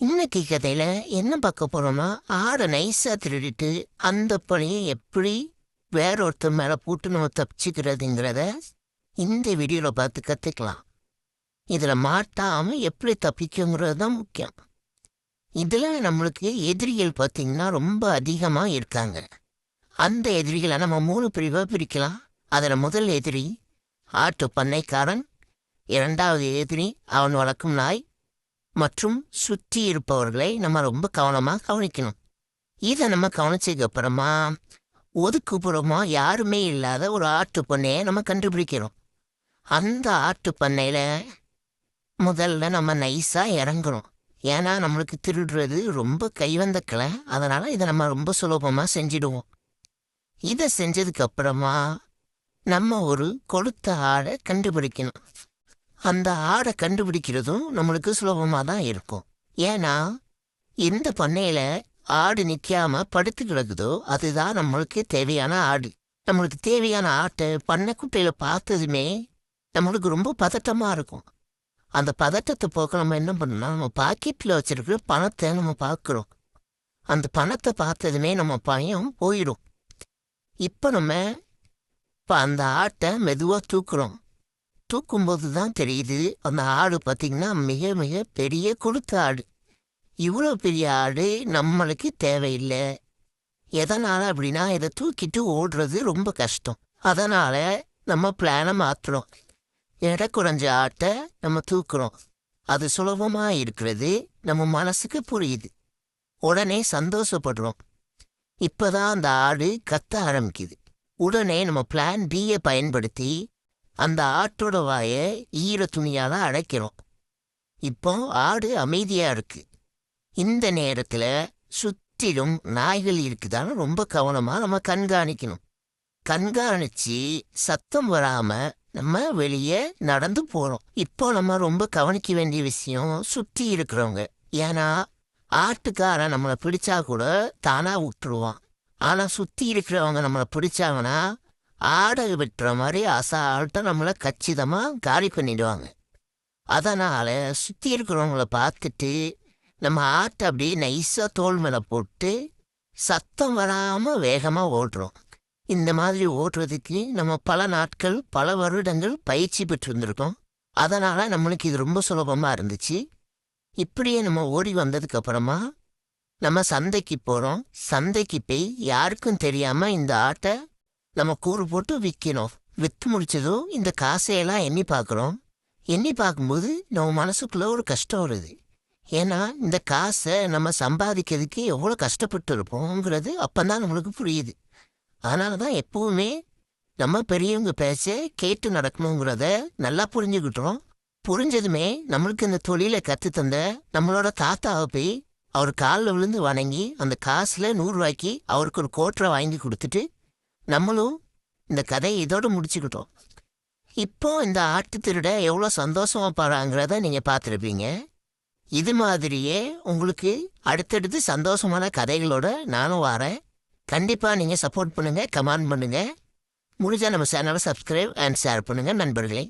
இன்னைக்கு கதையில என்ன பார்க்க போறோம்னா ஆடை நைஸா திருடிட்டு அந்த பணியை எப்படி வேறொருத்தர் மேல போட்டு நம்ம தப்பிச்சுக்கிறதுங்கிறத இந்த வீடியோவில் பார்த்து கத்துக்கலாம். இதுல மாட்டாம எப்படி தப்பிக்குங்கிறது தான் முக்கியம். இதுல நம்மளுக்கு எதிரிகள் பார்த்தீங்கன்னா ரொம்ப அதிகமா இருக்காங்க. அந்த எதிரிகளை நம்ம மூணு பிரிவா பிரிக்கலாம். அதுல முதல் எதிரி ஆட்டு பண்ணைக்காரன் இரண்டாவது எதிரி அவன் வளர்க்கும் நாய் மற்றும் சுற்றி இருப்பவர்களை நம்ம ரொம்ப கவனமாக கவனிக்கணும். இதை நம்ம கவனிச்சதுக்கு அப்புறமா ஒதுக்குப்புறமா யாருமே இல்லாத ஒரு ஆட்டு பண்ணையை நம்ம கண்டுபிடிக்கிறோம். அந்த ஆட்டு பண்ணையில் முதல்ல நம்ம நைஸாக இறங்குறோம் ஏன்னா நம்மளுக்கு திருடுறது ரொம்ப கைவந்த கலை. அதனால் இதை நம்ம ரொம்ப சுலபமாக செஞ்சிடுவோம். இதை செஞ்சதுக்கு அப்புறமா நம்ம ஒரு கொளுத்த ஆடை கண்டுபிடிக்கணும். அந்த ஆடை கண்டுபிடிக்கிறதும் நம்மளுக்கு சுலபமாக தான் இருக்கும். ஏன்னா எந்த பண்ணையில் ஆடு நிற்காம படுத்து கிடக்குதோ அதுதான் நம்மளுக்கு தேவையான ஆடு. நம்மளுக்கு தேவையான ஆட்டை பண்ணைக்குட்டையில் பார்த்ததுமே நம்மளுக்கு ரொம்ப பதட்டமாக இருக்கும். அந்த பதட்டத்தை போக்க நம்ம என்ன பண்ணோம்னா நம்ம பாக்கெட்டில் வச்சிருக்கிற பணத்தை நம்ம பார்க்குறோம் அந்த பணத்தை பார்த்ததுமே நம்ம பயம் போயிடும். இப்போ நம்ம இப்போ அந்த ஆட்டை மெதுவாக தூக்குறோம். தூக்கும்போது தான் தெரியுது அந்த ஆடு பார்த்திங்கன்னா மிக மிக பெரிய கொடுத்த ஆடு. இவ்வளோ பெரிய ஆடு நம்மளுக்கு தேவையில்லை. எதனால் அப்படின்னா இதை தூக்கிட்டு ஓடுறது ரொம்ப கஷ்டம். அதனால் நம்ம பிளானை மாற்றுறோம் எடை குறைஞ்ச ஆட்டை நம்ம தூக்குறோம். அது சுலபமாக இருக்கிறது நம்ம மனசுக்கு புரியுது. உடனே சந்தோஷப்படுறோம். இப்போதான் அந்த ஆடு கத்த ஆரம்பிக்குது. உடனே நம்ம பிளான் பியை பயன்படுத்தி அந்த ஆட்டோட வாயை ஈர துணியால அடைக்கிறோம். இப்போ ஆடு அமைதியா இருக்கு. இந்த நேரத்துல சுற்றிலும் நாய்கள் இருக்குதான்னு ரொம்ப கவனமா நம்ம கண்காணிக்கணும். கண்காணிச்சு சத்தம் வராம நம்ம வெளியே நடந்து போறோம். இப்போ நம்ம ரொம்ப கவனிக்க வேண்டிய விஷயம் சுற்றி இருக்கிறவங்க. ஏன்னா ஆட்டுக்காரன் நம்மளை பிடிச்சா கூட தானா விட்டுருவான் ஆனா சுத்தி இருக்கிறவங்க நம்மளை பிடிச்சாங்கன்னா ஆடை விட்டுற மாதிரி அசால்ட்டாக நம்மளை கச்சிதமாக காலி பண்ணிடுவாங்க. அதனால் சுற்றி இருக்கிறவங்கள பார்த்துட்டு நம்ம ஆட்டை அப்படியே நைஸாக தோல் மேலே போட்டு சத்தம் வராமல் வேகமாக ஓடுறோம். இந்த மாதிரி ஓட்டுறதுக்கு நம்ம பல நாட்கள் பல வருடங்கள் பயிற்சி பெற்றிருந்திருக்கோம். அதனால் நம்மளுக்கு இது ரொம்ப சுலபமாக இருந்துச்சு. இப்படியே நம்ம ஓடி வந்ததுக்கு அப்புறமா நம்ம சந்தைக்கு போகிறோம் சந்தைக்கு போய் யாருக்கும் தெரியாமல் இந்த ஆட்டை நம்ம கூறு போட்டு விற்கணும் விற்று முடிச்சதும் இந்த காசையெல்லாம் எண்ணி பார்க்குறோம் எண்ணி பார்க்கும்போது நம்ம மனசுக்குள்ள ஒரு கஷ்டம் வருது. ஏன்னா இந்த காசை நம்ம சம்பாதிக்கிறதுக்கு எவ்வளோ கஷ்டப்பட்டு இருப்போங்கிறது அப்போதான் நம்மளுக்கு புரியுது. அதனால தான் எப்பவுமே நம்ம பெரியவங்க பேச கேட்டு நடக்கணுங்கிறத நல்லா புரிஞ்சுக்கிட்டோம். புரிஞ்சதுமே நம்மளுக்கு இந்த தொழிலை கற்று தந்த நம்மளோட தாத்தாவை போய் அவர் காலில் விழுந்து வணங்கி அந்த காசில் நூறுரூவாய்க்கு அவருக்கு ஒரு கோட்டரை வாங்கி கொடுத்துட்டு நம்மளும் இந்த கதையை இதோடு முடிச்சுக்கிட்டோம். இப்போ இந்த ஆட்டு திருட எவ்வளோ சந்தோஷமாக பாருங்கிறத நீங்கள் பார்த்துருப்பீங்க. இது மாதிரியே உங்களுக்கு அடுத்தடுத்து சந்தோஷமான கதைகளோட நானும் வரேன். கண்டிப்பாக நீங்கள் சப்போர்ட் பண்ணுங்கள் கமெண்ட் பண்ணுங்கள் முடிஞ்சால் நம்ம சேனலை சப்ஸ்கிரைப் அண்ட் ஷேர் பண்ணுங்கள் நண்பர்களே.